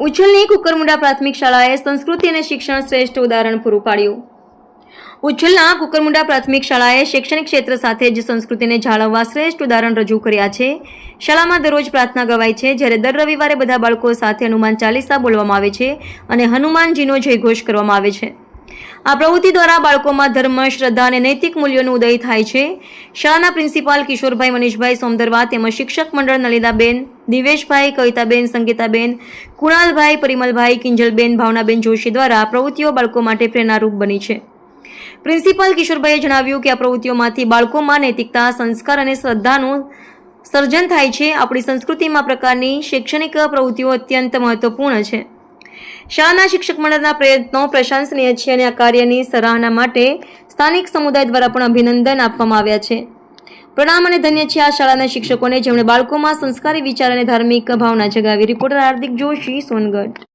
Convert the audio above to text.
ઉચ્છલની કુકરમુંડા પ્રાથમિક શાળાએ સંસ્કૃતિ અને શિક્ષણ શ્રેષ્ઠ ઉદાહરણ પૂરું પાડ્યું. ઉછલના કુકરમુંડા પ્રાથમિક શાળાએ શૈક્ષણિક ક્ષેત્ર સાથે જ સંસ્કૃતિને જાળવવા શ્રેષ્ઠ ઉદાહરણ રજૂ કર્યા છે. શાળામાં દરરોજ પ્રાર્થના ગવાય છે, જ્યારે દર રવિવારે બધા બાળકો સાથે હનુમાન ચાલીસા બોલવામાં આવે છે અને હનુમાનજીનો જયઘોષ કરવામાં આવે છે. આ પ્રવૃત્તિ દ્વારા બાળકોમાં ધર્મ, શ્રદ્ધા અને નૈતિક મૂલ્યોનું ઉદય થાય છે. શાળાના પ્રિન્સિપાલ કિશોરભાઈ મનીષભાઈ સોમદરવા તેમજ શિક્ષક મંડળ નલિદાબેન, દિવેશભાઈ, કવિતાબેન, સંગીતાબેન, કુણાલભાઈ, પરિમલભાઈ, કિંજલબેન, ભાવનાબેન જોશી દ્વારા પ્રવૃત્તિઓ બાળકો માટે પ્રેરણારૂપ બની છે. પ્રિન્સિપાલ કિશોરભાઈએ જણાવ્યું કે આ પ્રવૃત્તિઓમાંથી બાળકોમાં નૈતિકતા, સંસ્કાર અને શ્રદ્ધાનું સર્જન થાય છે. આપણી સંસ્કૃતિમાં પ્રકારની શૈક્ષણિક પ્રવૃત્તિઓ અત્યંત મહત્વપૂર્ણ છે. શાળાના શિક્ષક મંડળના પ્રયત્નો પ્રશંસનીય છે અને આ કાર્યની સરાહના માટે સ્થાનિક સમુદાય દ્વારા પણ અભિનંદન આપવામાં આવ્યા છે. પ્રણામ અને ધન્ય છે આ શાળાના શિક્ષકોને જેમણે બાળકોમાં સંસ્કારી વિચાર અને ધાર્મિક ભાવના જગાવી. રિપોર્ટર હાર્દિક જોશી, સોનગઢ.